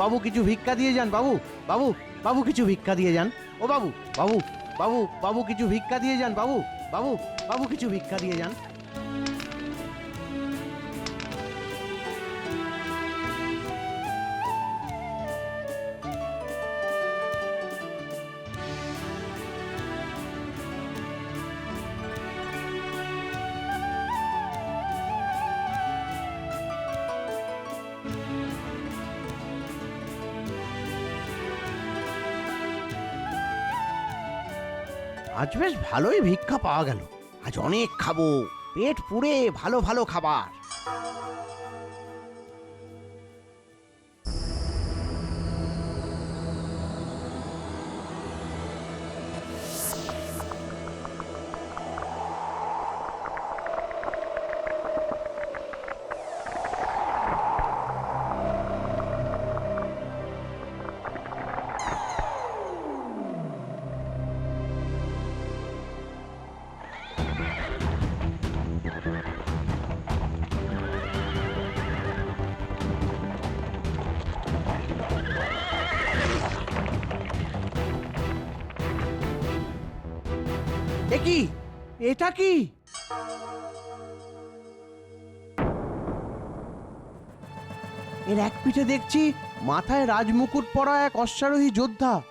বাবু কিছু ভিক্ষা দিয়ে যান, বাবু বাবু বাবু কিছু ভিক্ষা দিয়ে যান। ও বাবু বাবু বাবু বাবু কিছু ভিক্ষা দিয়ে যান, বাবু বাবু বাবু কিছু ভিক্ষা দিয়ে যান। আজ বেশ ভালোই ভিক্ষা পাওয়া গেল। আজ অনেক খাব। পেট পুড়ে ভালো ভালো খাবার। কি? এটা কি? এর এক পিঠে দেখছি মাথায় রাজমুকুট পরা এক অশ্বারোহী যোদ্ধা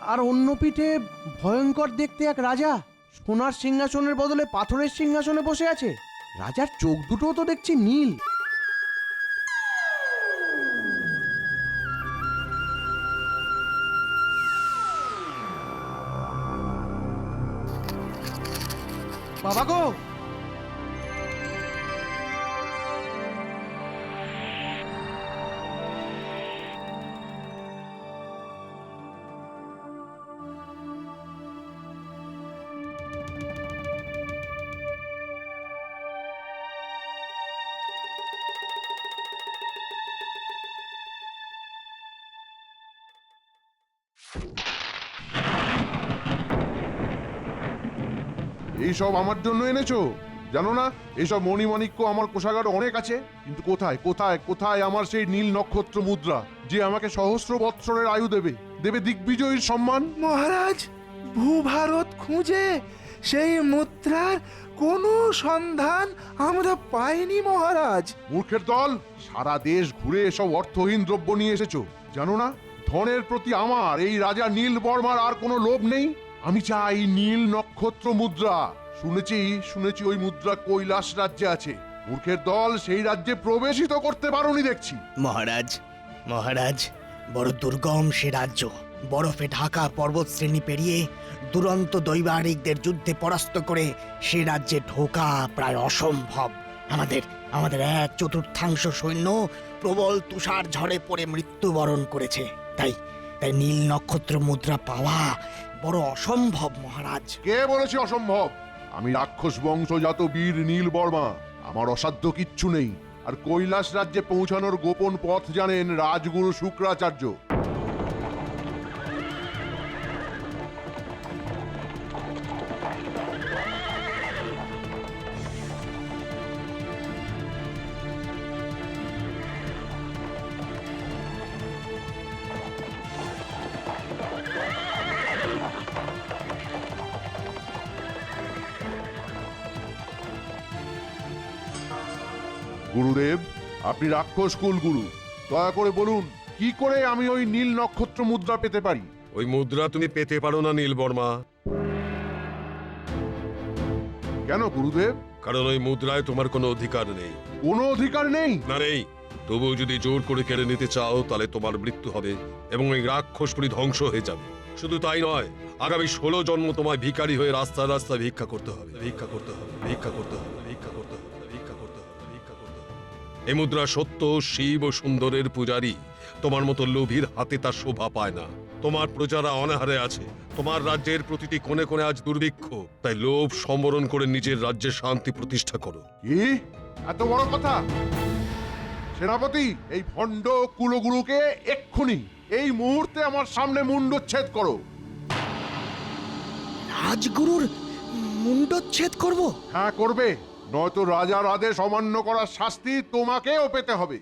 আর অন্য পিঠে ভয়ঙ্কর দেখতে এক রাজা। সোনার সিংহাসনের বদলে পাথরের সিংহাসনে বসে আছে। রাজার চোখ দুটো তো দেখছি নীল। বাবা গো। এইসব আমার জন্য এনেছো? জানো না এইসব মণিমাণিক্য আমার কোষাগারে অনেক আছে। কিন্তু কোথায় কোথায় কোথায় আমার সেই নীল নক্ষত্র মুদ্রা যে আমাকে সহস্র বৎসরের আয়ু দেবে? দেবে দিগ্বিজয়ীর সম্মান? মহারাজ ভূভারত খুঁজে সেই মুদ্রার কোনো সন্ধান আমরা পাইনি মহারাজ। মূর্খের দল সারা দেশ ঘুরে এসব অর্থহীন দ্রব্য নিয়ে এসেছ। জানো না ধনের প্রতি আমার এই রাজা নীল বর্মার আর কোনো লোভ নেই? আমি চাই নীল নক্ষত্র মুদ্রা। শুনেছি শুনেছি ওই মুদ্রা কৈলাস রাজ্যে আছে। মূর্খের দল সেই রাজ্যে প্রবেশিত করতে পারোনি দেখছি। মহারাজ মহারাজ, বড় দুর্গম সে রাজ্য। বরফে ঢাকা পর্বত শ্রেণি পেরিয়ে দুরন্ত দৈবারিকদের যুদ্ধে পরাস্ত করে সে রাজ্যে ঢোকা প্রায় অসম্ভব। আমাদের আমাদের এক চতুর্থাংশ সৈন্য প্রবল তুষার ঝড়ে পড়ে মৃত্যুবরণ করেছে। তাই তাই নীল নক্ষত্র মুদ্রা পাওয়া বড় অসম্ভব, মহারাজ। কে বলেছে অসম্ভব? আমি রাক্ষস বংশজাত বীর নীল বর্মা। আমার অসাধ্য কিচ্ছু নেই। আর কৈলাস রাজ্যে পৌঁছানোর গোপন পথ জানেন রাজগুরু শুক্রাচার্য। গুরুদেব আপনি রাক্ষস কুল গুরু। দয়া করে বলুন কি করে আমি ওই নীল নক্ষত্র মুদ্রা পেতে পারি? ওই মুদ্রা তুমি পেতে পারো না নীল বর্মা। কেন গুরুদেব? কারণ ওই মুদ্রায় তোমার কোনো অধিকার নেই। কোনো অধিকার নেই? না নেই। তবুও যদি জোর করে কেড়ে নিতে চাও তাহলে তোমার মৃত্যু হবে এবং ওই রাক্ষস রাক্ষসপুরী ধ্বংস হয়ে যাবে। শুধু তাই নয় আগামী ষোলো জন্ম তোমায় ভিখারি হয়ে রাস্তায় রাস্তায় ভিক্ষা করতে হবে ভিক্ষা করতে হবে ভিক্ষা করতে হবে ভিক্ষা করতে এই মুদ্রা সত্য শিব ও সুন্দরের পূজারী। তোমার মতো লোভীর হাতে তার শোভা পায় না। তোমার প্রজারা অনাহারে আছে। তোমার রাজ্যের প্রতিটি কোণে কোণে আজ দুর্ভিক্ষ। তাই লোভ সম্বরণ করে নিজের রাজ্যের শান্তি প্রতিষ্ঠা করো। কি? এত বড় কথা? সেনাপতি এই ভণ্ড কুলগুরুকে এক্ষুনি এই মুহূর্তে আমার সামনে মুন্ডচ্ছেদ করো। রাজগুরুর মুন্ডচ্ছেদ করব? হ্যাঁ করবে। নয়তো রাজার আদেশ অমান্য করার শাস্তি তোমাকেও পেতে হবে।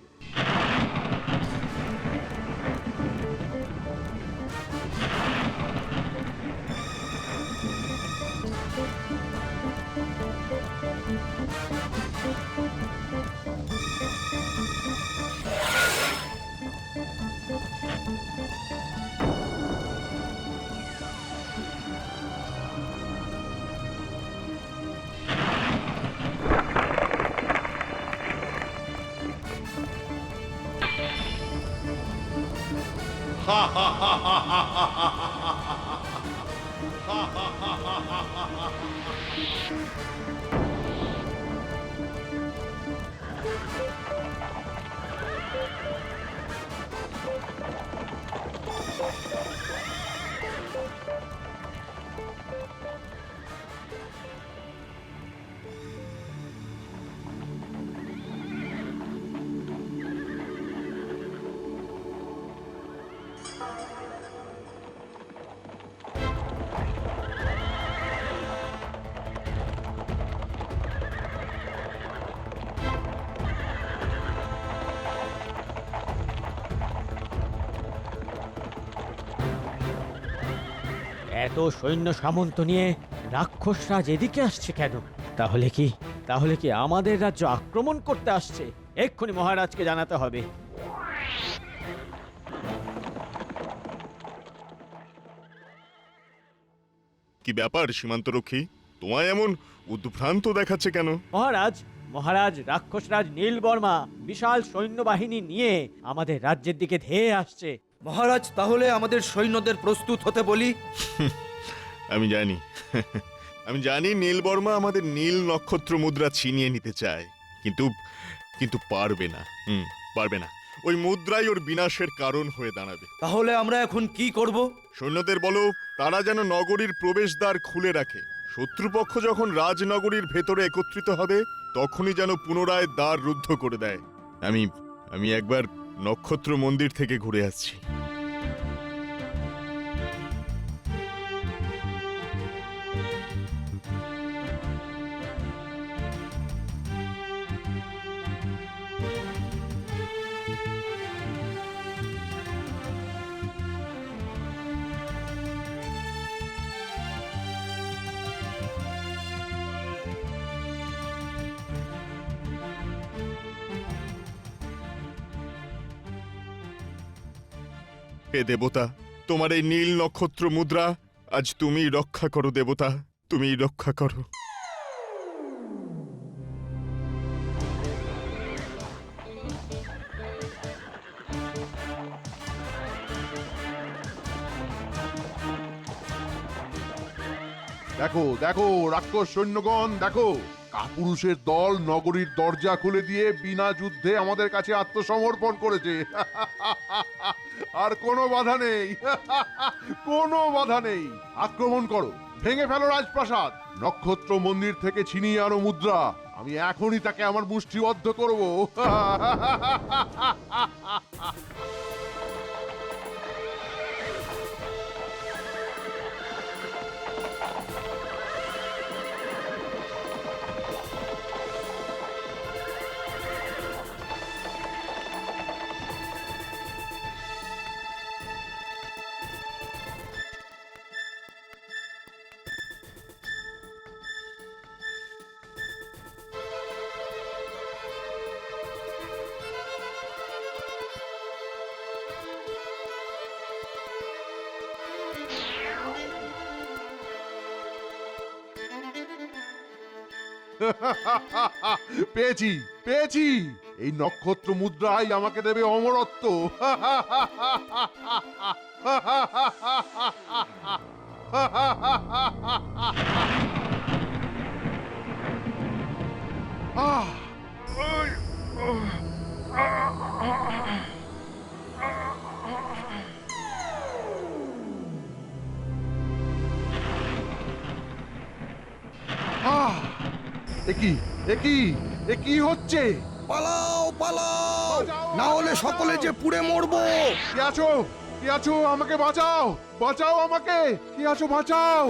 哈哈哈哈哈哈 এত সৈন্য সামন্ত নিয়ে রাক্ষসরা যেদিকে আসছে কেন? তাহলে কি? তাহলে কি আমাদের রাজ্য আক্রমণ করতে আসছে? এক্ষুনি মহারাজকে জানাতে হবে। কি ব্যাপার সীমান্তরক্ষী? তোমায় এমন উদ্ভ্রান্ত দেখাচ্ছে কেন? মহারাজ মহারাজ রাক্ষসরাজ নীলবর্মা বিশাল সৈন্যবাহিনী নিয়ে আমাদের রাজ্যের দিকে ধেয়ে আসছে। মহারাজ তাহলে আমাদের সৈন্যদের প্রস্তুত হতে বলি? আমি জানি। আমি জানি নীলবর্মা আমাদের নীল নক্ষত্র মুদ্রা ছিনিয়ে নিতে চায় কিন্তু কিন্তু পারবে না। হুম পারবে না। ওই মুদ্রাই ওর বিনাশের কারণ হয়ে দাঁড়াবে। তাহলে আমরা এখন কি করব? সৈন্যদের বলো তারা যেন নগরীর প্রবেশদ্বার খুলে রাখে। শত্রুপক্ষ যখন রাজনগরীর ভেতরে একত্রিত হবে তখনই যেন পুনরায় দ্বার রুদ্ধ করে দেয়। আমি আমি একবার নক্ষত্র মন্দির থেকে ঘুরে আসছি। হে দেবতা, তোমার এই নীল নক্ষত্র মুদ্রা, আজ তুমি রক্ষা করো দেবতা তুমি রক্ষা করো। দেখো দেখো, রাক্ষস সৈন্যগণ, দেখো, কাপুরুষের দল নগরীর দরজা খুলে দিয়ে বিনা যুদ্ধে আমাদের কাছে আত্মসমর্পণ করেছে। আর কোনো বাধা নেই। কোনো বাধা নেই। আক্রমণ করো। ভেঙে ফেলো রাজপ্রাসাদ। নক্ষত্র মন্দির থেকে ছিনিয়ে আনো মুদ্রা। আমি এখনই তাকে আমার মুষ্টিবদ্ধ করব। পেয়েছি পেয়েছি। এই নক্ষত্র মুদ্রাই আমাকে দেবে অমরত্ব। আহ! একই এ কি? হচ্ছে? পালাও পালাও। না হলে সকলে যে পুড়ে মরবো। কে আছো? কে আছো? আমাকে বাঁচাও। বাঁচাও আমাকে। কে আছো? বাঁচাও।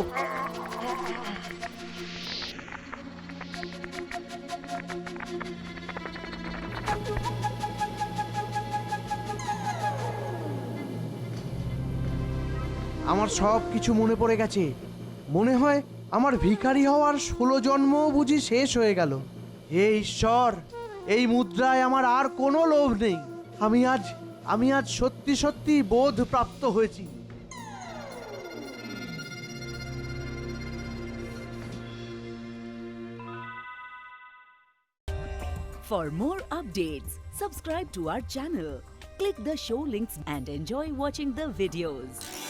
আমার সব কিছু মনে পড়ে গেছে। মনে হয় আমার ভিখারি হওয়ার ষোলো জন্মও বুঝি শেষ হয়ে গেল হে ঈশ্বর এই মুদ্রায় আমার আর কোনো লোভ নেই আমি আজ আমি আজ সত্যি সত্যি বোধ প্রাপ্ত হয়েছি For more updates, subscribe to our channel, Click the show links and enjoy watching the videos.